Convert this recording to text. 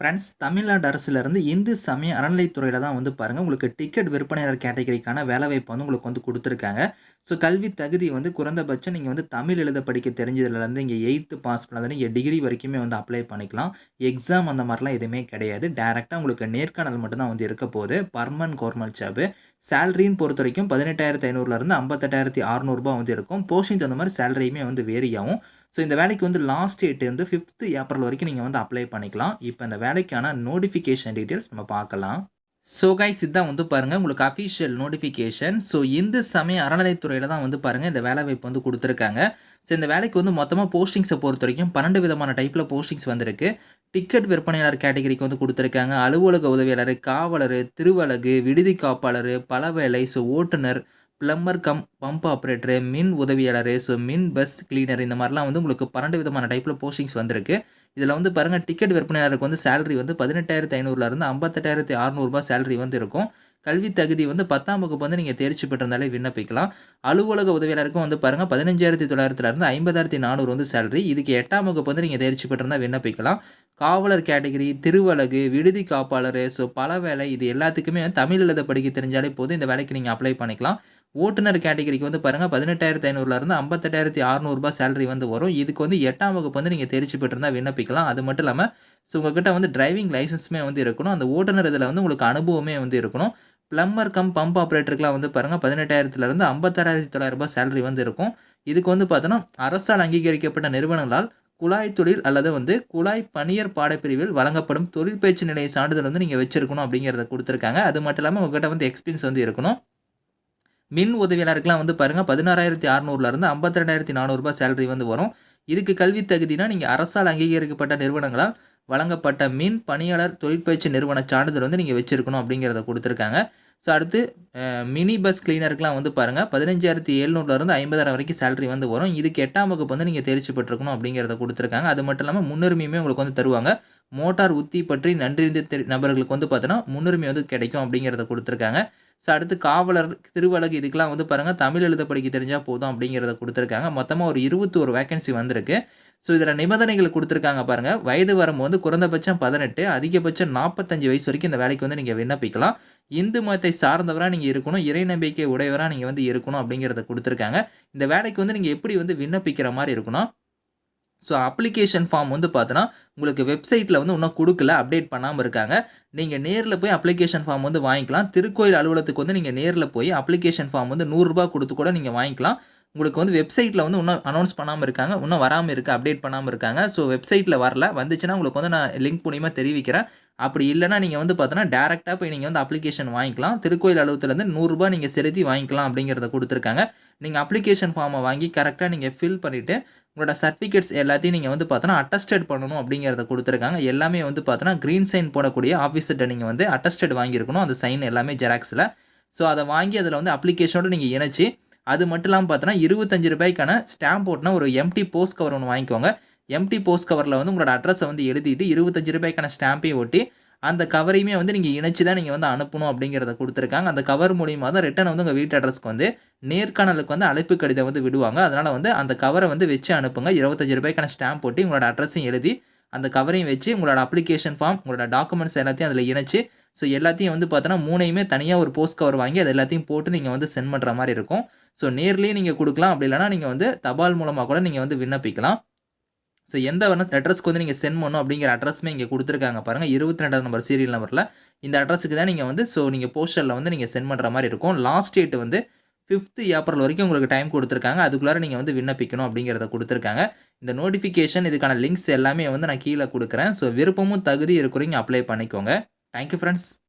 Friends Tamil Nadu அரசுலேருந்து Hindu சமய அறநிலைத்துறையில் தான் வந்து பாருங்கள் உங்களுக்கு டிக்கெட் விற்பனையாளர் கேட்டகரிக்கான வேலைவாய்ப்பு வந்து உங்களுக்கு வந்து கொடுத்துருக்காங்க. ஸோ கல்வி தகுதி வந்து குறைந்தபட்சம் நீங்கள் வந்து தமிழ் எழுத படிக்க தெரிஞ்சதுலேருந்து இங்கே எயித்து பாஸ் பண்ணதுன்னு இங்கே டிகிரி வரைக்குமே வந்து அப்ளை பண்ணிக்கலாம். எக்ஸாம் அந்த மாதிரிலாம் எதுவுமே கிடையாது. டேரெக்டாக உங்களுக்கு நேர்காணல் மட்டும்தான் வந்து இருக்க போகுது. பர்மனன்ட் கவர்மெண்ட் ஜாபு சேலரின்னு பொறுத்த வரைக்கும் பதினெட்டாயிரத்தி ஐநூறுலேருந்து ஐம்பத்தெட்டாயிரத்தி அறநூறுபா வந்து இருக்கும். போஸ்டிங் தகுந்த மாதிரி சேலரியுமே வந்து வேரி ஆகும். ஸோ இந்த வேலைக்கு வந்து லாஸ்ட் டேட் வந்து ஃபிஃப்த் ஏப்ரல் வரைக்கும் நீங்கள் வந்து அப்ளை பண்ணிக்கலாம். இப்போ இந்த வேலைக்கான நோட்டிஃபிகேஷன் டீட்டெயில்ஸ் நம்ம பார்க்கலாம். ஸோ கைஸ் இதுதான் வந்து பாருங்கள் உங்களுக்கு அஃபிஷியல் நோட்டிஃபிகேஷன் ஸோ இந்து சமய அறநிலைத்துறையில் தான் வந்து பாருங்கள் இந்த வேலைவாய்ப்பு வந்து கொடுத்துருக்காங்க. ஸோ இந்த வேலைக்கு வந்து மொத்தமாக போஸ்டிங்ஸை பொறுத்த வரைக்கும் பன்னெண்டு விதமான டைப்பில் போஸ்டிங்ஸ் வந்திருக்கு. டிக்கெட் விற்பனையாளர் கேட்டகரிக்கு வந்து கொடுத்துருக்காங்க. அலுவலக உதவியாளர் காவலர் திருவலகு விடுதி காப்பாளர் பலவேலை ஸோ ஓட்டுநர் பிளம்பர் கம் பம்ப் ஆப்ரேட்டரு மின் உதவியாளர் ஸோ மின் பஸ் கிளீனர் இந்த மாதிரிலாம் வந்து உங்களுக்கு பன்னெண்டு விதமான டைப்பில் போஸ்டிங்ஸ் வந்திருக்கு. இதில் வந்து பாருங்கள் டிக்கெட் விற்பனையாளருக்கு வந்து சேலரி வந்து பதினெட்டாயிரத்தி ஐநூறுலேருந்து ஐம்பத்தெட்டாயிரத்தி அறநூறுபா சேலரி வந்து இருக்கும். கல்வி தகுதி வந்து பத்தாம் வகுப்பு வந்து நீங்கள் தேர்ச்சி பெற்றிருந்தாலே விண்ணப்பிக்கலாம். அலுவலக உதவியாளருக்கும் வந்து பாருங்கள் பதினஞ்சாயிரத்தி தொள்ளாயிரத்துலேருந்து ஐம்பதாயிரத்தி நானூறு வந்து சேலரி இதுக்கு எட்டாம் வகுப்பு வந்து நீங்கள் தேர்ச்சி பெற்றிருந்தால் விண்ணப்பிக்கலாம். காவலர் கேட்டகரி திருவலகு விடுதி காப்பாளர் ஸோ பல வேலை இது எல்லாத்துக்குமே தமிழ் எழுத படிக்க தெரிஞ்சாலே போதும். இந்த வேலைக்கு நீங்கள் அப்ளை பண்ணிக்கலாம். ஓட்டுநர் கேட்டகரிக்கு வந்து பாருங்கள் பதினெட்டாயிரத்தி ஐநூறுலேருந்து ஐம்பத்தெட்டாயிரத்தி அறநூறுபா சேலரி வந்து வரும். இதுக்கு வந்து எட்டாம் வகுப்பு வந்து நீங்கள் தெரிச்சு பெற்றிருந்தால் விண்ணப்பிக்கலாம். அது மட்டும் இல்லாமல் ஸோ உங்ககிட்ட வந்து டிரைவிங் லைசன்ஸுமே வந்து இருக்கணும். அந்த ஓட்டுநர் இதில் வந்து உங்களுக்கு அனுபவமே வந்து இருக்கணும். ப்ளம்பர் கம் பம்ப் ஆப்ரேட்டருக்குலாம் வந்து பாருங்கள் பதினெட்டாயிரத்துலேருந்து ஐம்பத்தாறாயிரத்தி தொள்ளாயிரரூபா சேலரி வந்து இருக்கும். இதுக்கு வந்து பார்த்தோன்னா அரசால் அங்கீகரிக்கப்பட்ட நிறுவனங்களால் குழாய் தொழில் அல்லது வந்து குழாய் பணியர் பாடப்பிரிவில் வழங்கப்படும் தொழில் பயிற்சி நிலைய சான்றிதழ் வந்து நீங்கள் வச்சுருக்கணும் அப்படிங்கிறத கொடுத்துருக்காங்க. அது மட்டும் இல்லாமல் உங்கள்கிட்ட வந்து எக்ஸ்பீரியன்ஸ் வந்து இருக்கணும். மின் உதவியாளருக்குலாம் வந்து பாருங்கள் பதினாறாயிரத்தி அறநூறுலேருந்து ஐம்பத்தி ரெண்டாயிரத்தி நானூறுரூபா சேலரி வந்து வரும். இதுக்கு கல்வி தகுதினா நீங்கள் அரசால் அங்கீகரிக்கப்பட்ட நிறுவனங்களால் வழங்கப்பட்ட மின் பணியாளர் தொழிற்பயிற்சி நிறுவன சான்றிதழ் வந்து நீங்கள் வச்சுருக்கணும் அப்படிங்கிறத கொடுத்துருக்காங்க. ஸோ அடுத்து மினி பஸ் கிளீனருக்குலாம் வந்து பாருங்கள் பதினஞ்சாயிரத்தி எழுநூறுலேருந்து ஐம்பதாயிரம் வரைக்கும் சேலரி வந்து வரும். இதுக்கு எட்டாம் வகுப்பு வந்து நீங்கள் தேர்ச்சி பெற்றுக்கணும் அப்படிங்கிறத கொடுத்துருக்காங்க. அது மட்டும் இல்லாமல் முன்னுரிமையுமே உங்களுக்கு வந்து தருவாங்க. மோட்டார் உத்தி பற்றி நன்றி தெரி நபர்களுக்கு வந்து பார்த்தோன்னா முன்னுரிமை வந்து கிடைக்கும் அப்படிங்கிறத கொடுத்துருக்காங்க. ஸோ அடுத்து காவலர் திருவழகு இதுக்கெலாம் வந்து பாருங்கள் தமிழ் எழுத படிக்க தெரிஞ்சால் போதும் அப்படிங்கிறத கொடுத்துருக்காங்க. மொத்தமாக ஒரு இருபத்தோரு வேகன்சி வந்திருக்கு. ஸோ இதில் நிபந்தனைகள் கொடுத்துருக்காங்க பாருங்கள் வயது வரம்பு வந்து குறைந்தபட்சம் பதினெட்டு அதிகபட்சம் நாற்பத்தஞ்சு வயசு வரைக்கும் இந்த வேலைக்கு வந்து நீங்கள் விண்ணப்பிக்கலாம். இந்து மதத்தை சார்ந்தவராக நீங்கள் இருக்கணும் இறை நம்பிக்கை உடையவராக நீங்கள் வந்து இருக்கணும் அப்படிங்கிறத கொடுத்துருக்காங்க. இந்த வேலைக்கு வந்து நீங்கள் எப்படி வந்து விண்ணப்பிக்கிற மாதிரி இருக்கணும்? ஸோ அப்ளிகேஷன் ஃபார்ம் வந்து பார்த்தோன்னா உங்களுக்கு வெப்சைட்டில் வந்து இன்னும் கொடுக்கல அப்டேட் பண்ணாமல் இருக்காங்க. நீங்கள் நேரில் போய் அப்ளிகேஷன் ஃபார்ம் வந்து வாங்கிக்கலாம். திருக்கோயில் அலுவலகத்துக்கு வந்து நீங்கள் நேரில் போய் அப்ளிகேஷன் ஃபார்ம் வந்து நூறுரூபா கொடுத்து கூட நீங்கள் வாங்கிக்கலாம். உங்களுக்கு வந்து வெப்சைட்டில் வந்து இன்னும் அனௌன்ஸ் பண்ணாமல் இருக்காங்க இன்னும் வராமல் இருக்குது அப்டேட் பண்ணாமல் இருக்காங்க. ஸோ வெப்சைட்டில் வரல வந்துச்சுன்னா உங்களுக்கு வந்து நான் லிங்க் மூலியமாக தெரிவிக்கிறேன். அப்படி இல்லைனா நீங்கள் வந்து பார்த்தோன்னா டேரெக்டாக போய் நீங்கள் வந்து அப்ளிகேஷன் வாங்கிக்கலாம். திருக்கோயில் அலுவலகத்துலேருந்து நூறுரூபா நீங்கள் செலுத்தி வாங்கிக்கலாம் அப்படிங்கிறத கொடுத்துருக்காங்க. நீங்கள் அப்ளிகேஷன் ஃபார்மை வாங்கி கரெக்டாக நீங்கள் ஃபில் பண்ணிவிட்டு உங்களோட சர்டிஃபிகேட்ஸ் எல்லாத்தையும் நீங்கள் வந்து பார்த்தோன்னா அட்டஸ்டட் பண்ணணும் அப்படிங்கிறத கொடுத்துருக்காங்க. எல்லாமே வந்து பார்த்தோன்னா க்ரீன் சைன் போடக்கூடிய ஆஃபீஸர்கிட்ட நீங்கள் வந்து அட்டஸ்டட் வாங்கியிருக்கணும். அந்த சைன் எல்லாமே ஜெராக்ஸில் ஸோ அதை வாங்கி அதில் வந்து அப்ளிகேஷனோடு நீங்கள் இணைச்சி அது மட்டும் இல்லாமல் பார்த்தோன்னா இருபத்தஞ்சு ரூபாய்க்கான ஸ்டாம்ப் போட்டுனா ஒரு எம்டி போஸ்ட் கவர் ஒன்று வாங்கிக்கோங்க. எம்டி போஸ்ட் கவரில் வந்து உங்களோட அட்ரஸை வந்து எழுதிட்டு இருபத்தஞ்சு ரூபாய்க்கான ஸ்டாம்பையும் ஒட்டி அந்த கவரையுமே வந்து நீங்கள் இணைச்சி தான் நீங்கள் வந்து அனுப்பணும் அப்படிங்கிறத கொடுத்துருக்காங்க. அந்த கவர் மூலியமாக தான் ரிட்டன் வந்து உங்கள் வீட்டு அட்ரஸ்க்கு வந்து நேர்காணலுக்கு வந்து அழைப்பு கடிதம் வந்து விடுவாங்க. அதனால் வந்து அந்த கவரை வந்து வச்சு அனுப்புங்க. இருபத்தஞ்சு ரூபாய்க்கான ஸ்டாம்ப் போட்டு உங்களோட அட்ரஸையும் எழுதி அந்த கவரையும் வச்சு உங்களோட அப்ளிகேஷன் ஃபார்ம் உங்களோட டாக்குமெண்ட்ஸ் எல்லாத்தையும் அதில் இணைச்சி ஸோ எல்லாத்தையும் வந்து பார்த்தோன்னா மூணையுமே தனியாக ஒரு போஸ்ட் கவர் வாங்கி அது எல்லாத்தையும் போட்டு நீங்கள் வந்து சென்ட் பண்ணுற மாதிரி இருக்கும். ஸோ நேர்லேயும் நீங்கள் கொடுக்கலாம். அப்படி இல்லைனா நீங்கள் வந்து தபால் மூலமாக கூட நீங்கள் வந்து விண்ணப்பிக்கலாம். ஸோ எந்த வேணும் அட்ரஸ்க்கு வந்து நீங்கள் சென்ட் பண்ணணும் அப்படிங்கிற அட்ரஸுமே இங்கே கொடுத்துருக்காங்க. பாருங்கள் இருபத்தி ரெண்டாவது நம்பர் சீரியல் நம்பரில் இந்த அட்ரஸுக்கு தான் நீங்கள் வந்து ஸோ நீங்கள் போஸ்டரில் வந்து நீங்கள் சென்ட் பண்ணுற மாதிரி இருக்கும். லாஸ்ட் டேட் வந்து ஃபிஃப்த்து ஏப்ரல் வரைக்கும் உங்களுக்கு டைம் கொடுத்துருக்காங்க. அதுக்குள்ளார நீங்கள் வந்து விண்ணப்பிக்கணும் அப்படிங்கிறத கொடுத்துருக்காங்க. இந்த நோட்டிஃபிகேஷன் இதுக்கான லிங்க்ஸ் எல்லாமே வந்து நான் கீழே கொடுக்குறேன். ஸோ விருப்பமும் தகுதி இருக்கிறீங்க அப்ளை பண்ணிக்கோங்க. Thank you friends